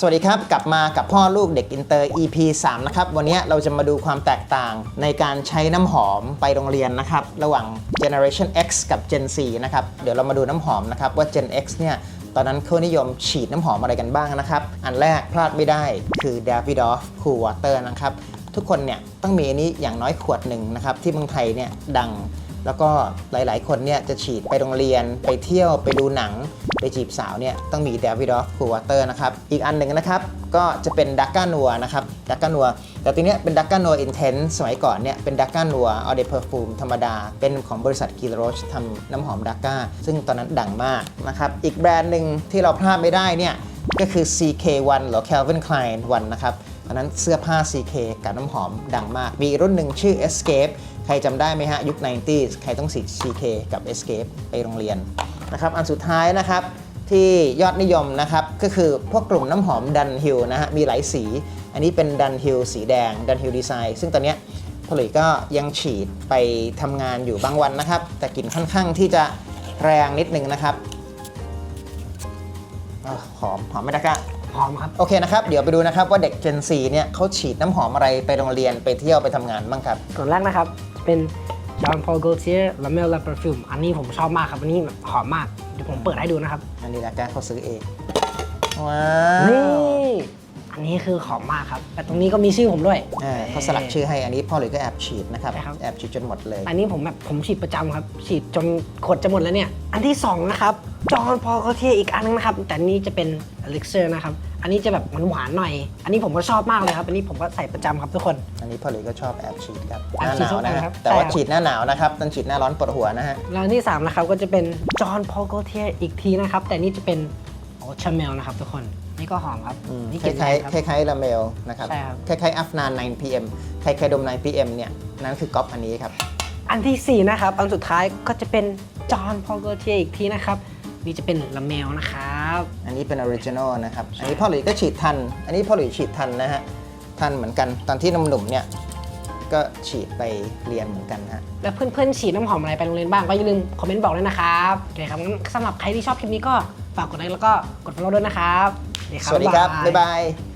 สวัสดีครับ กลับมากับพ่อลูกเด็กอินเตอร์ EP 3 นะครับ วันนี้เราจะมาดูความแตกต่างในการใช้น้ำหอมไปโรงเรียนนะครับ ระหว่าง Generation X กับ Gen 4 นะครับ เดี๋ยวเรามาดูน้ำหอมนะครับ ว่า Gen X เนี่ยตอนนั้นเขานิยมฉีดน้ำหอมอะไรกันบ้างนะครับ อันแรกพลาดไม่ได้คือ Davidoff Cool Water นะครับ ทุกคนเนี่ยต้องมีอันนี้อย่างน้อยขวดหนึ่งนะครับ ที่เมืองไทยเนี่ยดัง แล้วก็หลายๆ คนเนี่ยจะฉีดไปโรงเรียน ไปเที่ยวไปดูหนัง ไปจีบสาวเนี่ยต้องมี Davidoff Cool Water นะครับ อีกอันหนึ่งนะครับ ก็จะเป็นดักก้านัวนะครับดักก้านัวแต่ตัวเนี้ยเป็นดักก้านัวอินเทนสมัยก่อนเนี่ยเป็นดักก้านัวออเดเพอร์ฟูมธรรมดา เป็นของบริษัทกิลโรชทำน้ำหอมดักก้าซึ่งตอนนั้นดังมากนะครับอีกแบรนด์หนึ่งที่เราพลาดไม่ได้เนี่ยก็คือ CK1 หรือ Calvin Klein 1 นะครับตอนนั้นเสื้อผ้า CK กับน้ำหอมดังมาก มีรุ่นหนึ่งชื่อ Escape ใครจำได้ไหมฮะ ยุค 90s ใครต้องสี CK กับ Escape ไปโรงเรียนนะครับ อันสุดท้ายนะครับที่ยอดนิยมนะครับ ก็คือพวกกลุ่มน้ำหอมดันฮิลนะฮะ มีหลายสี อันนี้เป็นดันฮิลสีแดงดันฮิลดีไซน์ซึ่งตอนเนี้ยพลุยก็ยังฉีดไปทำงานอยู่บางวันนะครับ แต่กลิ่นค่อนข้างที่จะแรงนิดนึงนะครับอหอมหอมไหมดักกะหอมครับ โอเคนะครับ เดี๋ยวไปดูนะครับว่าเด็ก Gen 4เนี่ยเขาฉีดน้ำหอมอะไรไปโรงเรียนไปเที่ยวไปทำงานบ้างครับ ส่วนแรกนะครับ เป็น Jean Paul Gaultier La Mer La Perfume อันนี้ผมชอบมากครับ อันนี้แบบหอมมาก เดี๋ยวผมเปิดให้ดูนะครับ อันนี้ดักกะเขาซื้อเอง ว้านี่วอั นนี้คือหอมมากครับ แต่ตรงนี้ก็มีชื่อผมด้วย อ่าเขาสลักชื่อให้อันนี้พ่อหลุยก็แอบฉีดนะครับใช่ครับ แอบฉีดจนหมดเลย อันนี้ผมแบบผมฉีดประจำครับ ฉีดจนขวดจะหมดแล้วเนี่ย อันที่สองนะครับ Jean Paul Gaultier อีกอันนึงนะครับ แต่อันนี้จะเป็น Elixir นะครับ อันนี้จะแบบหวานๆหน่อย อันนี้ผมก็ชอบมากเลยครับ อันนี้ผมก็ใส่ประจำครับทุกคน อันนี้พ่อหลุยก็ชอบแอบฉีดครับหแอบน้าหฉีดนาวนะทุกวันฮะครับแต่ว่าใช่ครับ ฉีดหน้าหนาวนะครับตอนฉีดหน้าร้อนปวดหัวนะฮะ แล้วอันที่สามนะครับก็จะเป็น Jean Paul Gaultier อีกทีนะครับ แต่นี่จะเป็น Old Chanel นะครับทุกคน นี่ก็หอมครับ อืมนี่คกลิ่นแรล้ายงครับๆคล้ายๆลาเมลนะครับใช่ครับ คล้ายๆอัฟนาน 9 pm ใครๆดม 9 pm เนี่ยนั่นคือก๊อปอันนี้ครับ อันที่ 4 นะครับ อันสุดท้ายก็จะเป็น John Paul Gaultier อีกทีนะครับ นี่จะเป็นลาเมลนะครับ อันนี้เป็นออริจินอลนะครับ อันนี้พ่อหลุยก็ฉีดทัน อันนี้พ่อหลุยฉีดทันนะฮะ ทันเหมือนกัน ตอนที่หนุ่มๆเนี่ย ก็ฉีดไปเรียนเหมือนกันฮะ แล้วเพื่อนๆฉีดน้ำหอมอะไรไปโรงเรียนบ้างก็อย่าลืมคอมเมนต์บอกด้วยนะครับโอเคครับงั้นสำหรับใครที่ชอบคลิปนี้ก็ ฝากกดไลค์แล้วก็กด follow ด้วยนะครับโอเครับสวัสดีครับายบ๊ายบาย